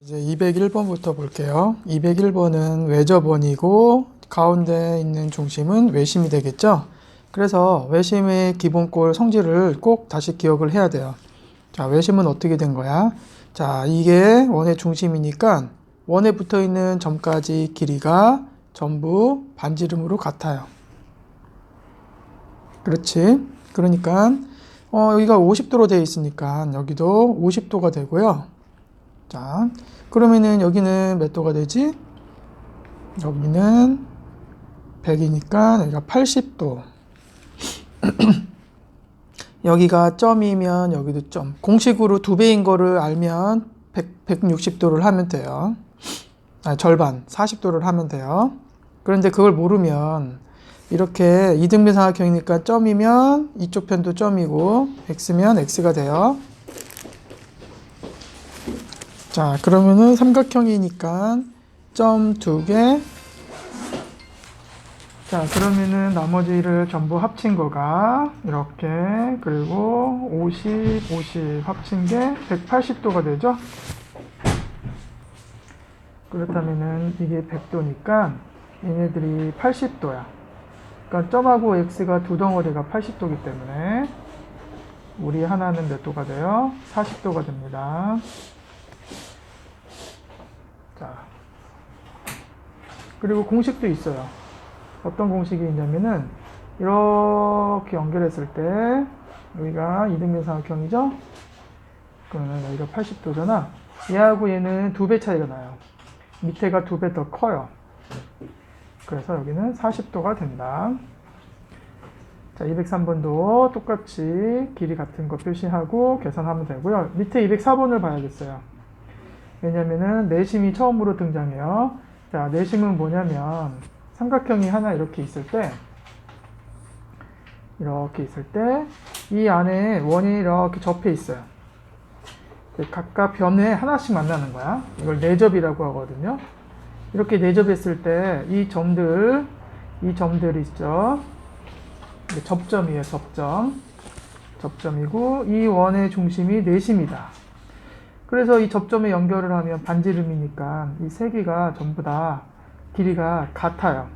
이제 201번부터 볼게요. 201번은 외접원이고 가운데 있는 중심은 외심이 되겠죠? 그래서 외심의 기본꼴 성질을 꼭 다시 기억을 해야 돼요. 자, 외심은 어떻게 된 거야? 자, 이게 원의 중심이니까 원에 붙어 있는 점까지 길이가 전부 반지름으로 같아요. 그렇지? 그러니까 어, 여기가 50도로 되어 있으니까 여기도 50도가 되고요. 자, 그러면은 여기는 몇 도가 되지? 여기는 100이니까 여기가 80도. 여기가 점이면 여기도 점. 공식으로 두 배인 거를 알면 100, 160도를 하면 돼요. 아, 절반, 40도를 하면 돼요. 그런데 그걸 모르면 이렇게 이등변 삼각형이니까 점이면 이쪽 편도 점이고 x면 x가 돼요. 자, 그러면은 삼각형이니까 점 두 개. 자, 그러면은 나머지를 전부 합친 거가 이렇게 그리고 50, 50 합친 게 180도가 되죠? 그렇다면은 이게 100도니까 얘네들이 80도야. 그러니까 점하고 x가 두 덩어리가 80도기 때문에 우리 하나는 몇 도가 돼요? 40도가 됩니다. 자. 그리고 공식도 있어요. 어떤 공식이 있냐면은 이렇게 연결했을 때 여기가 이등변 삼각형이죠? 그러면 여기가 80도잖아. 얘하고 얘는 두 배 차이가 나요. 밑에가 두 배 더 커요. 그래서 여기는 40도가 된다. 자, 203번도 똑같이 길이 같은 거 표시하고 계산하면 되고요. 밑에 204번을 봐야겠어요. 왜냐면은 내심이 처음으로 등장해요. 자, 내심은 뭐냐면 삼각형이 하나 이렇게 있을 때 이렇게 있을 때 이 안에 원이 이렇게 접해 있어요. 각각 변에 하나씩 만나는 거야. 이걸 내접이라고 하거든요. 이렇게 내접했을 때 이 점들, 이 점들이 있죠. 접점이에요, 접점. 접점이고 이 원의 중심이 내심이다. 그래서 이 접점에 연결을 하면 반지름이니까 이 세 개가 전부 다 길이가 같아요.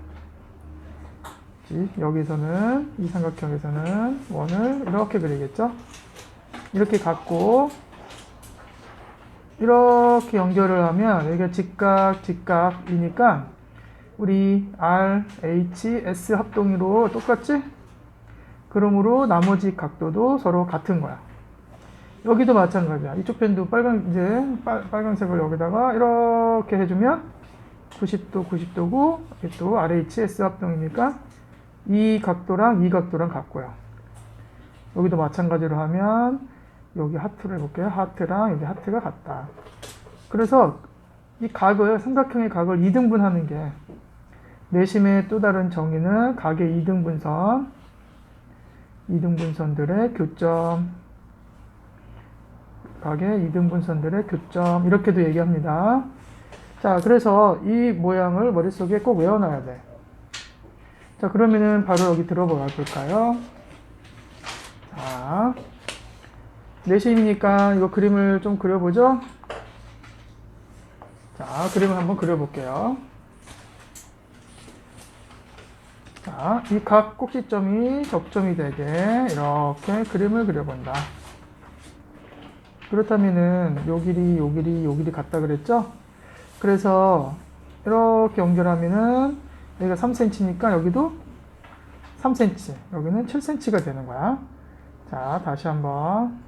여기서는 이 삼각형에서는 원을 이렇게 그리겠죠? 이렇게 갖고 이렇게 연결을 하면 여기가 직각, 직각이니까 우리 R, H, S 합동으로 똑같지? 그러므로 나머지 각도도 서로 같은 거야. 여기도 마찬가지야. 이쪽 편도 빨간 이제 빨, 빨간색을 여기다가 이렇게 해주면 90도, 90도고 또 RHS 합동이니까 이 각도랑 이 각도랑 같고요. 여기도 마찬가지로 하면 여기 하트를 해볼게요. 하트랑 여기 하트가 같다. 그래서 이 각을 삼각형의 각을 2등분 하는 게 내심의 또 다른 정의는 각의 2등분선, 2등분선들의 교점, 각의 2등분선들의 교점 이렇게도 얘기합니다. 자, 그래서 이 모양을 머릿속에 꼭 외워놔야 돼. 자, 그러면은 바로 여기 들어봐 볼까요? 자, 내심이니까 이거 그림을 좀 그려보죠? 자, 그림을 한번 그려볼게요. 자, 이 각 꼭지점이 접점이 되게 이렇게 그림을 그려본다. 그렇다면은 요 길이, 요 길이, 요 길이 같다 그랬죠? 그래서 이렇게 연결하면은 여기가 3cm니까 여기도 3cm, 여기는 7cm가 되는 거야. 자, 다시 한번.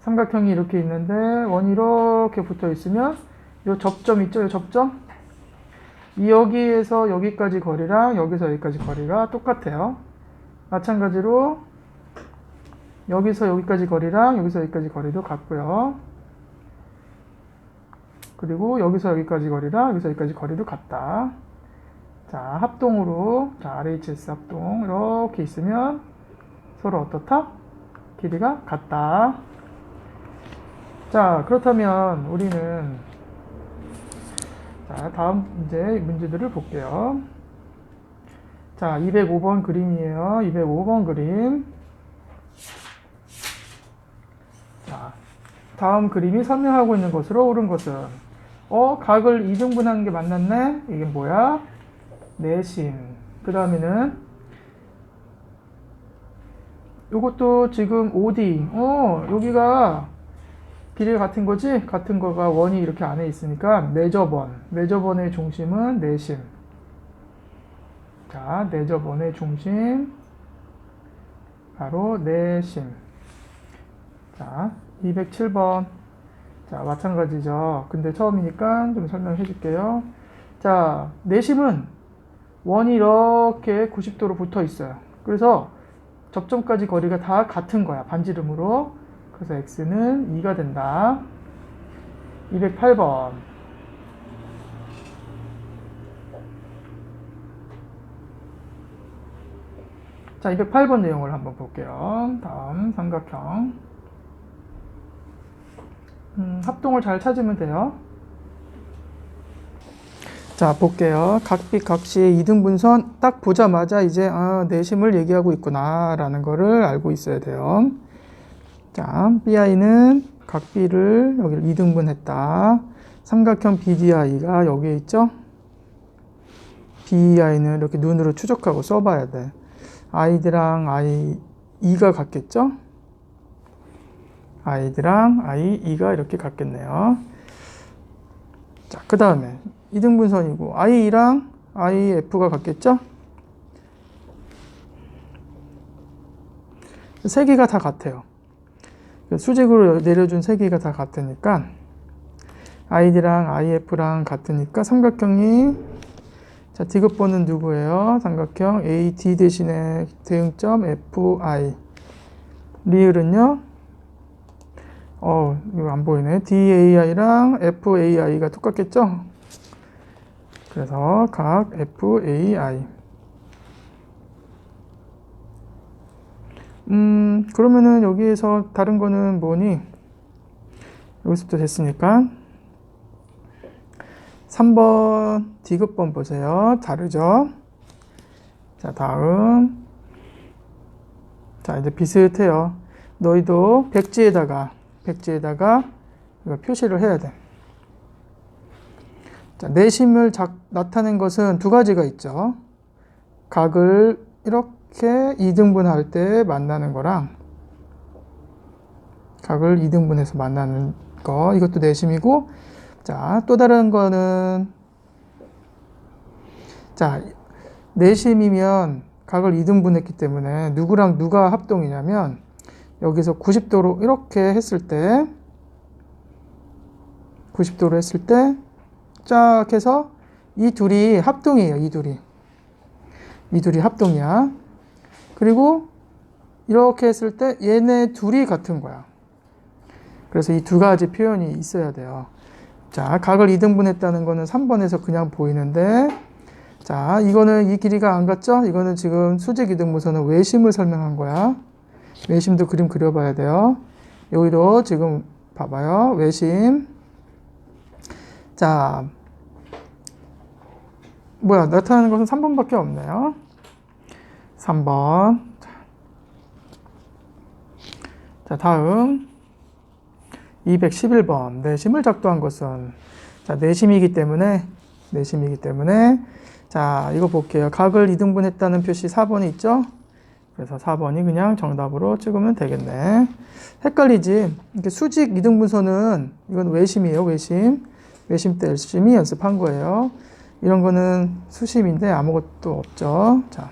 삼각형이 이렇게 있는데 원이 이렇게 붙어 있으면 요 접점 있죠? 요 접점? 이 여기에서 여기까지 거리랑 여기서 여기까지 거리가 똑같아요. 마찬가지로 여기서 여기까지 거리랑 여기서 여기까지 거리도 같고요. 그리고 여기서 여기까지 거리랑 여기서 여기까지 거리도 같다. 자, 합동으로 자, RHS 합동 이렇게 있으면 서로 어떻다? 길이가 같다. 자, 그렇다면 우리는 자, 다음 이제 문제들을 볼게요. 자, 205번 그림이에요. 205번 그림. 자, 다음 그림이 설명하고 있는 것으로 옳은 것은. 어 각을 이등분하는 게 맞났네? 이게 뭐야? 내심 그 다음에는 요것도 지금 OD 어 여기가 길이가 같은 거지? 같은 거가 원이 이렇게 안에 있으니까 내저번. 내저번의 중심은 내심 자 내저번의 중심. 바로 내심 자 207번. 자 마찬가지죠. 근데 처음이니까 좀 설명해 줄게요. 자 내심은 원이 이렇게 90도로 붙어 있어요. 그래서 접점까지 거리가 다 같은 거야 반지름으로. 그래서 x는 2가 된다. 208번. 자 208번 내용을 한번 볼게요. 다음 삼각형 음, 합동을 잘 찾으면 돼요. 자 볼게요. 각빛 각시의 이등분선 딱 보자마자 이제 아, 내심을 얘기하고 있구나 라는 거를 알고 있어야 돼요. 자 BI는 각비를 여기를 이등분했다. 삼각형 BDI가 여기에 있죠? BI는 이렇게 눈으로 추적하고 써봐야 돼. 아이드랑 I, E가 같겠죠 아이드랑 I, E가 이렇게 같겠네요 자, 그 다음에 이등분선이고 i랑 if가 같겠죠? 세 개가 다 같아요. 수직으로 내려준 세 개가 다 같으니까 id랑 if랑 같으니까 삼각형이 자 디귿번은 누구예요? 삼각형 AD 대신에 대응점 FI 리을은요? 어 이거 안 보이네 DAI랑 FAI가 똑같겠죠? 그래서 각 FAI 음 그러면은 여기에서 다른 거는 뭐니? 여기서부터 됐으니까 3번 디귿번 보세요. 다르죠? 자 다음 자 이제 비슷해요. 너희도 백지에다가 백지에다가 이거 표시를 해야 돼. 자, 내심을 작, 나타낸 것은 두 가지가 있죠. 각을 이렇게 이등분할 때 만나는 거랑 각을 이등분해서 만나는 거 이것도 내심이고 자, 또 다른 거는 자, 내심이면 각을 이등분했기 때문에 누구랑 누가 합동이냐면 여기서 90도로 이렇게 했을 때 90도로 했을 때 쫙 해서 이 둘이 합동이에요. 이 둘이. 이 둘이 합동이야. 그리고 이렇게 했을 때 얘네 둘이 같은 거야. 그래서 이 두 가지 표현이 있어야 돼요. 자, 각을 2등분했다는 거는 3번에서 그냥 보이는데 자, 이거는 이 길이가 안 같죠? 이거는 지금 수직 이등분선은 외심을 설명한 거야. 외심도 그림 그려봐야 돼요. 여기도 지금 봐봐요. 외심. 자, 뭐야, 나타나는 것은 3번밖에 없네요. 3번. 자, 다음. 211번. 내심을 작도한 것은. 자, 내심이기 때문에, 내심이기 때문에. 자, 이거 볼게요. 각을 이등분 했다는 표시 4번이 있죠? 그래서 4번이 그냥 정답으로 찍으면 되겠네. 헷갈리지? 이렇게 수직 이등분선은, 이건 외심이에요, 외심. 외심 때 열심히 연습한 거예요. 이런 거는 수심인데 아무것도 없죠. 자,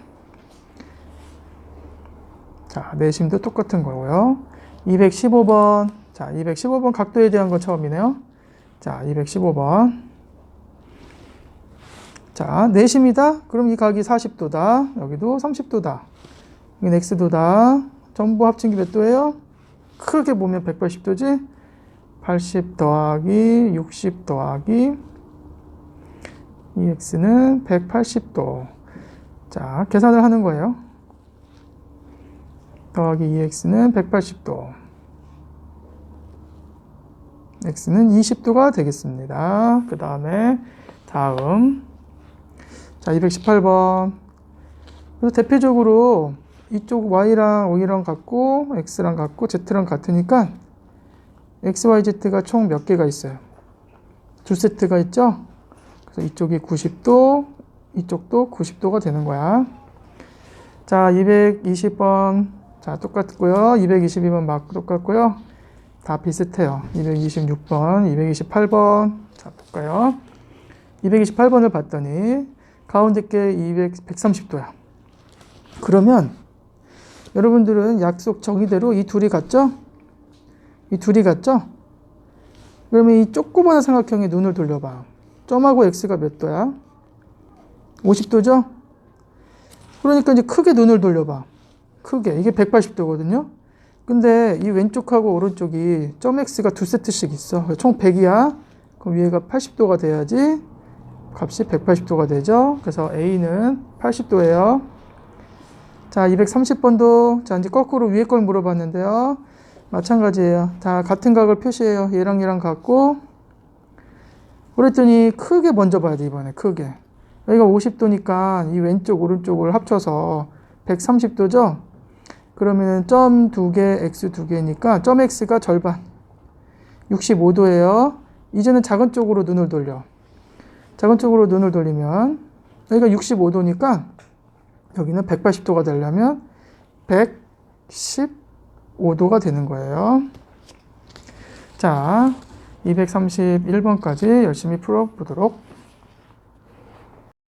자 내심도 똑같은 거고요. 215번. 자, 215번 각도에 대한 건 처음이네요. 자, 215번. 자, 내심이다? 그럼 이 각이 40도다. 여기도 30도다. 이건 x도다. 전부 합친 게 몇 도예요? 크게 보면 180도지? 80 더하기 60 더하기 이 x는 180도. 자, 계산을 하는 거예요. 더하기 2x는 180도. x는 20도가 되겠습니다. 그 다음에 다음 자 218번 그래서 대표적으로 이쪽 y랑 y랑 같고 x랑 같고 z랑 같으니까 XYZ가 총 몇 개가 있어요? 두 세트가 있죠? 그래서 이쪽이 90도, 이쪽도 90도가 되는 거야. 자, 220번. 자, 똑같고요. 222번 막 똑같고요. 다 비슷해요. 226번, 228번. 자, 볼까요? 228번을 봤더니 가운데 게 200, 130도야. 그러면 여러분들은 약속 정의대로 이 둘이 같죠? 이 둘이 같죠? 그러면 이 조그마한 삼각형에 눈을 돌려봐. 점하고 x가 몇 도야? 50도죠? 그러니까 이제 크게 눈을 돌려봐. 크게. 이게 180도거든요? 근데 이 왼쪽하고 오른쪽이 점 x가 두 세트씩 있어. 총 100이야. 그럼 위에가 80도가 돼야지 값이 180도가 되죠. 그래서 a는 80도예요. 자, 230번도 자, 이제 거꾸로 위에 걸 물어봤는데요. 마찬가지예요. 다 같은 각을 표시해요. 얘랑 얘랑 같고. 그랬더니 크게 먼저 봐야 돼, 이번에 크게. 여기가 50도니까 이 왼쪽, 오른쪽을 합쳐서 130도죠? 그러면 점두 개, x 두 개니까 점 x가 절반. 65도예요. 이제는 작은 쪽으로 눈을 돌려. 작은 쪽으로 눈을 돌리면 여기가 65도니까 여기는 180도가 되려면 115도가 되는 거예요. 자, 231번까지 열심히 풀어보도록